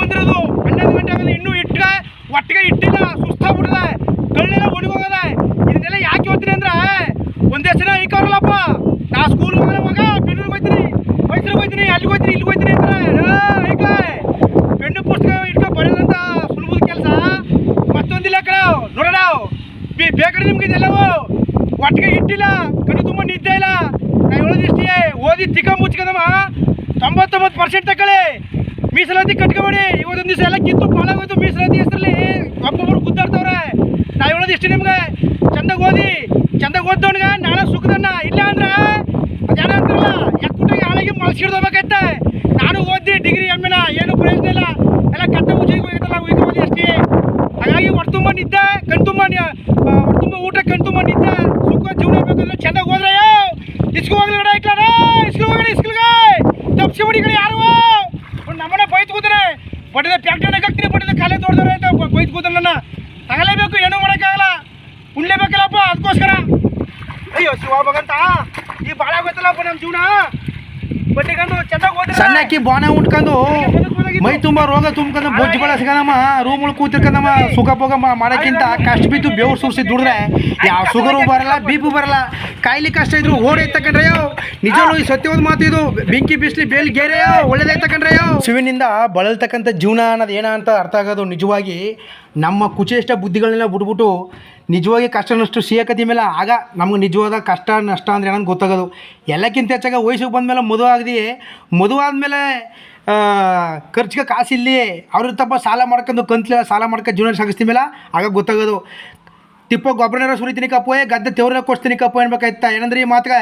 ಬಂದಿರೋದು. ಹನ್ನೊಂದು ಗಂಟೆ ಆಗಲ್ಲ ಇನ್ನೂ ಇಟ್ಟಿದೆ ಒಟ್ಟಿಗೆ ಇಟ್ಟಿಲ್ಲ, ಸುಸ್ತಾಗ್ಬಿಡದೆ. ಕಳ್ಳೆಲ್ಲ ಒಣಗೋಗದೆ ಇದನ್ನೆಲ್ಲ ಯಾಕೆ ಓದ್ತೀನಿ ಅಂದ್ರೆ, ಒಂದೇ ಸಲ ಇಕ್ಕವ್ರಲ್ಲಪ್ಪ ನಾ ಸ್ಕೂಲ್ಗೆ ಹೋಗಲ್ಲ ಮಗ ಬೆಂಗಳೂರಿಗೆ ಹೋಗ್ತೀನಿ. ಮೈಸೂರಿಗೆ ಹೋಗ್ತೀನಿ, ಅಲ್ಲಿಗೆ ಹೋಗ್ತೀನಿ, ಇಲ್ಲಿಗೆ ಹೋಯ್ತೀನಿ ಅಂದ್ರೆ ಈಗ ಪೆಣ್ಣು ಪುಸ್ತಕ ಇಟ್ಕೊಂಡು ಬರೋದಂತ ಸುಲಭದ ಕೆಲಸ. ಮತ್ತೊಂದಿಲ್ಲ ಕಣ, ನೋಡೋಣ. ಬೇಕಡೆ ನಿಮ್ಗೆ ಇದೆಲ್ಲವೋ. ಒಟ್ಟಿಗೆ ಇಟ್ಟಿಲ್ಲ, ಕಣ್ಣು ತುಂಬ ನಿದ್ದೆ ಇಲ್ಲ. ನಾ ಹೇಳೋದಿಷ್ಟೇ ಓದಿ ತಿಕ್ಕ ಮುಚ್ಕದಮ್ಮ ತೊಂಬತ್ತೊಂಬತ್ತು ಪರ್ಸೆಂಟ್ ತಕ್ಕಳೆ ಮೀಸಲಾತಿ ಕಟ್ಕೊಬೇಡಿ. ಇವತ್ತೊಂದು ದಿವಸ ಎಲ್ಲ ಕಿತ್ತು ಪಾಲಾಗೋಯ್ತು ಮೀಸಲಾತಿ ಹೆಸರಲ್ಲಿ. ಒಬ್ಬೊಬ್ರು ಗುದ್ದಾಡ್ತವ್ರೆ. ನಾವು ಹೇಳೋದು ಇಷ್ಟು ನಿಮ್ಗೆ. ಚಂದಾಗ ಓದಿ, ಚಂದಾಗ ಓದ್ದವನ್ಗ ನಾಳೆ ಸುಖದನ್ನ. ಇಲ್ಲ ಅಂದ್ರೆ ಅದೇನ ಅಂತಾರಲ್ಲ, ಎಕ್ಕುಟ್ಟಿಗೆ ಹಾಳಿಗೆ ಮಳ್ಸಿಡ್ದೋಬೇಕೈತೆ ನಾನು ಓದಿ ಡಿಗ್ರಿ ಎಮ್ಮೆನ ಏನು ಪ್ರಯೋಜನ ಇಲ್ಲ. ಎಲ್ಲ ಕತ್ತ ಉಜ್ಜಿಗೆ ಹೋಗಿತ್ತಲ್ಲ ಹೋಗಿ ಓದಿ ಅಷ್ಟೇ. ಹಾಗಾಗಿ ಹೊಟ್ಟೆ ತುಂಬ ನಿದ್ದೆ, ಕಣ್ ತುಂಬ ಹೊಟ್ಟೆ ತುಂಬ ಊಟ, ಕಣ್ ತುಂಬ ನಿದ್ದೆ. ಸುಖ ಜೀವನ ಬೇಕಂದ್ರೆ ಚೆನ್ನಾಗಿ ಹೋದ್ರೆ ಇಸ್ಕೋ ಹೋಗ್ಲಿ ಕಡೆ ಇಸ್ಕೊ ಹೋಗಡಿ ತಪ್ಸಿ ಹೊಡಿ ಕಡೆ ಯಾರು? ಬಟ್ಟದ ಫ್ಯಾಕ್ಟ್ರಿನಾಗ ಹಾಕ್ತೀನಿ ಬಟ್ಟದ ಕಾಲೇ ತೋಡ್ದವ್ರೆ ಆಯ್ತು ಬೈದು ಕೂತಾರೆ ನನ್ನ ತಗಲೇಬೇಕು ಏನೂ ಮಾಡೋಕ್ಕಾಗಲ್ಲ. ಉಣ್ಲೇಬೇಕಲ್ಲಪ್ಪ ಅದಕ್ಕೋಸ್ಕರ. ಅಯ್ಯೋ ಶಿವ ಭಗಂತ ಈ ಭಾಳ ಗೊತ್ತಲ್ಲಪ್ಪ ನಮ್ಮ ಜೀವನ. ಬಟ್ಟಿಗಂದು ಚೆನ್ನಾಗಿ ಸಣ್ಣ ಸಣ್ಣಕ್ಕಿ ಬಾಣ ಉಟ್ಕೊಂಡು ಮೈ ತುಂಬ ರೋಗ ತುಂಬ್ಕೊಂಡು ಬೊಜ್ಜು ಬಳ ಸಿಗದಮ್ಮ ರೂಮ್ ಉಳ್ ಕೂತಿರ್ಕಂದಮ್ಮ ಸುಖ ಭೋಗ ಮಾಡೋಕ್ಕಿಂತ ಕಷ್ಟ ಬಿದ್ದು ಬೇವ್ರು ಸುರಿಸಿ ದುಡಿದ್ರೆ. ಯಾವ ಶುಗರು ಬರಲ್ಲ ಬಿ ಪಿ ಬರಲ್ಲ. ಕಾಯಿಲೆ ಕಷ್ಟ ಇದ್ರು ಓಡಿ ತಕೊಂಡ್ರಯ್ಯೋ ನಿಜವೂ ಈ ಸತ್ಯವಾದ ಮಾತು ಇದು? ಬೆಂಕಿ ಬಿಸಿಲಿ ಬೇಲಿ ಗೇರೆಯೋ? ಒಳ್ಳೇದಾಯ್ತು ತಕೊಂಡ್ರಯ್ಯೋ ಶಿವನಿಂದ ಬಳಲ್ತಕ್ಕಂಥ ಜೀವನ ಅನ್ನೋದು ಏನ ಅಂತ ಅರ್ಥ ಆಗೋದು ನಿಜವಾಗಿ ನಮ್ಮ ಕುಚೇಷ್ಟ ಬುದ್ಧಿಗಳನ್ನೆಲ್ಲ ಬಿಟ್ಬಿಟ್ಟು ನಿಜವಾಗಿ ಕಷ್ಟ ನಷ್ಟು ಸಿಯಕತಿ ಮೇಲೆ ಆಗ ನಮ್ಗೆ ನಿಜವಾದ ಕಷ್ಟ, ನಷ್ಟ ಅಂದ್ರೆ ಏನಂತ ಗೊತ್ತಾಗೋದು. ಎಲ್ಲಕ್ಕಿಂತ ಹೆಚ್ಚಾಗಿ ವಯಸ್ಸಿಗೆ ಬಂದಮೇಲೆ ಮದುವೆ ಆಗದಿ ಮದುವೆ ಆದಮೇಲೆ ಖರ್ಚಿಗೆ ಕಾಸಿಲ್ಲಿ ಅವ್ರ ತಪ್ಪ ಸಾಲ ಮಾಡ್ಕೊಂಡು ಕಂತಿಲ್ಲ ಸಾಲ ಮಾಡ್ಕೊಂಡು ಜೀವನ ಸಾಗಿಸ್ತೀಮೇಲೆ ಆಗ ಗೊತ್ತಾಗೋದು. ತಿಪ್ಪ ಗೊಬ್ಬರನಾರ ಸುರಿತೀನಿ ಕಪ್ಪೋಯೆ ಗದ್ದೆ ತೆವ್ರ ಕೊಡ್ತೀನಿ ಕಪ್ಪು ಅನ್ಬೇಕಾಯ್ತಾ ಏನಂದ್ರೆ ಈ ಮಾತುಗ?